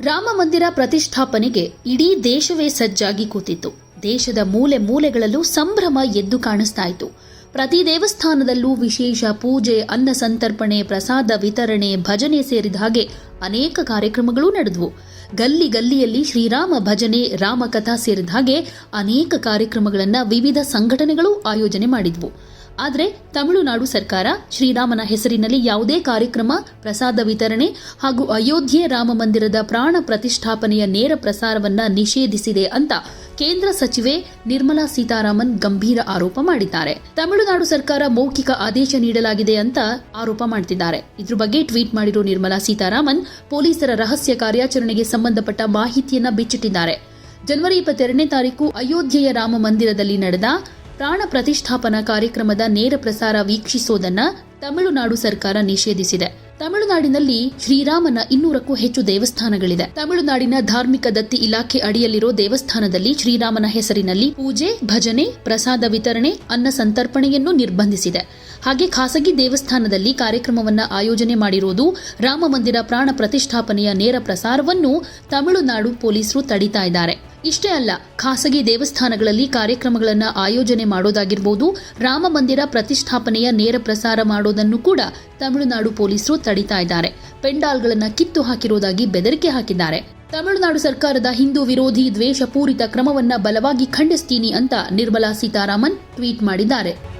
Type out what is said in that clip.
ರಾಮ ಮಂದಿರ ಪ್ರತಿಷ್ಠಾಪನೆಗೆ ಇಡೀ ದೇಶವೇ ಸಜ್ಜಾಗಿ ಕೂತಿತ್ತು. ದೇಶದ ಮೂಲೆ ಮೂಲೆಗಳಲ್ಲೂ ಸಂಭ್ರಮ ಎದ್ದು ಕಾಣಿಸ್ತಾ ಪ್ರತಿ ದೇವಸ್ಥಾನದಲ್ಲೂ ವಿಶೇಷ ಪೂಜೆ, ಅನ್ನ ಸಂತರ್ಪಣೆ, ಪ್ರಸಾದ ವಿತರಣೆ, ಭಜನೆ ಸೇರಿದ ಹಾಗೆ ಅನೇಕ ಕಾರ್ಯಕ್ರಮಗಳು ನಡೆದವು. ಗಲ್ಲಿ ಗಲ್ಲಿಯಲ್ಲಿ ಶ್ರೀರಾಮ ಭಜನೆ, ರಾಮಕಥಾ ಸೇರಿದ ಹಾಗೆ ಅನೇಕ ಕಾರ್ಯಕ್ರಮಗಳನ್ನು ವಿವಿಧ ಸಂಘಟನೆಗಳು ಆಯೋಜನೆ ಮಾಡಿದ್ವು. ಆದರೆ ತಮಿಳುನಾಡು ಸರ್ಕಾರ ಶ್ರೀರಾಮನ ಹೆಸರಿನಲ್ಲಿ ಯಾವುದೇ ಕಾರ್ಯಕ್ರಮ, ಪ್ರಸಾದ ವಿತರಣೆ ಹಾಗೂ ಅಯೋಧ್ಯೆ ರಾಮ ಮಂದಿರದ ಪ್ರಾಣ ಪ್ರತಿಷ್ಠಾಪನೆಯ ನೇರ ಪ್ರಸಾರವನ್ನ ನಿಷೇಧಿಸಿದೆ ಅಂತ ಕೇಂದ್ರ ಸಚಿವೆ ನಿರ್ಮಲಾ ಸೀತಾರಾಮನ್ ಗಂಭೀರ ಆರೋಪ ಮಾಡಿದ್ದಾರೆ. ತಮಿಳುನಾಡು ಸರ್ಕಾರ ಮೌಖಿಕ ಆದೇಶ ನೀಡಲಾಗಿದೆ ಅಂತ ಆರೋಪ ಮಾಡ್ತಿದ್ದಾರೆ. ಇದ್ರ ಬಗ್ಗೆ ಟ್ವೀಟ್ ಮಾಡಿರೋ ನಿರ್ಮಲಾ ಸೀತಾರಾಮನ್ ಪೊಲೀಸರ ರಹಸ್ಯ ಕಾರ್ಯಾಚರಣೆಗೆ ಸಂಬಂಧಪಟ್ಟ ಮಾಹಿತಿಯನ್ನ ಬಿಚ್ಚಿಟ್ಟಿದ್ದಾರೆ. ಜನವರಿ ಇಪ್ಪತ್ತೆರಡನೇ ತಾರೀಕು ಅಯೋಧ್ಯೆಯ ರಾಮ ಮಂದಿರದಲ್ಲಿ ನಡೆದ ಪ್ರಾಣ ಪ್ರತಿಷ್ಠಾಪನಾ ಕಾರ್ಯಕ್ರಮದ ನೇರ ಪ್ರಸಾರ ವೀಕ್ಷಿಸೋದನ್ನ ತಮಿಳುನಾಡು ಸರ್ಕಾರ ನಿಷೇಧಿಸಿದೆ. ತಮಿಳುನಾಡಿನಲ್ಲಿ ಶ್ರೀರಾಮನ ಇನ್ನೂರಕ್ಕೂ ಹೆಚ್ಚು ದೇವಸ್ಥಾನಗಳಿದೆ. ತಮಿಳುನಾಡಿನ ಧಾರ್ಮಿಕ ದತ್ತಿ ಇಲಾಖೆ ಅಡಿಯಲ್ಲಿರೋ ದೇವಸ್ಥಾನದಲ್ಲಿ ಶ್ರೀರಾಮನ ಹೆಸರಿನಲ್ಲಿ ಪೂಜೆ, ಭಜನೆ, ಪ್ರಸಾದ ವಿತರಣೆ, ಅನ್ನ ಸಂತರ್ಪಣೆಯನ್ನು ನಿರ್ಬಂಧಿಸಿದೆ. ಹಾಗೆ ಖಾಸಗಿ ದೇವಸ್ಥಾನದಲ್ಲಿ ಕಾರ್ಯಕ್ರಮವನ್ನು ಆಯೋಜನೆ ಮಾಡಿರುವುದು ರಾಮ ಮಂದಿರ ಪ್ರಾಣ ಪ್ರತಿಷ್ಠಾಪನೆಯ ನೇರ ಪ್ರಸಾರವನ್ನು ತಮಿಳುನಾಡು ಪೊಲೀಸರು ತಡೀತಾ ಇದ್ದಾರೆ. ಇಷ್ಟೇ ಅಲ್ಲ, ಖಾಸಗಿ ದೇವಸ್ಥಾನಗಳಲ್ಲಿ ಕಾರ್ಯಕ್ರಮಗಳನ್ನು ಆಯೋಜನೆ ಮಾಡೋದಾಗಿರ್ಬೋದು, ರಾಮ ಮಂದಿರ ಪ್ರತಿಷ್ಠಾಪನೆಯ ನೇರ ಪ್ರಸಾರ ಮಾಡೋದನ್ನು ಕೂಡ ತಮಿಳುನಾಡು ಪೊಲೀಸರು ತಡೀತಾ ಇದ್ದಾರೆ. ಪೆಂಡಾಲ್ಗಳನ್ನು ಕಿತ್ತು ಹಾಕಿರೋದಾಗಿ ಬೆದರಿಕೆ ಹಾಕಿದ್ದಾರೆ. ತಮಿಳುನಾಡು ಸರ್ಕಾರದ ಹಿಂದೂ ವಿರೋಧಿ ದ್ವೇಷಪೂರಿತ ಕ್ರಮವನ್ನ ಬಲವಾಗಿ ಖಂಡಿಸ್ತೀನಿ ಅಂತ ನಿರ್ಮಲಾ ಸೀತಾರಾಮನ್ ಟ್ವೀಟ್ ಮಾಡಿದ್ದಾರೆ.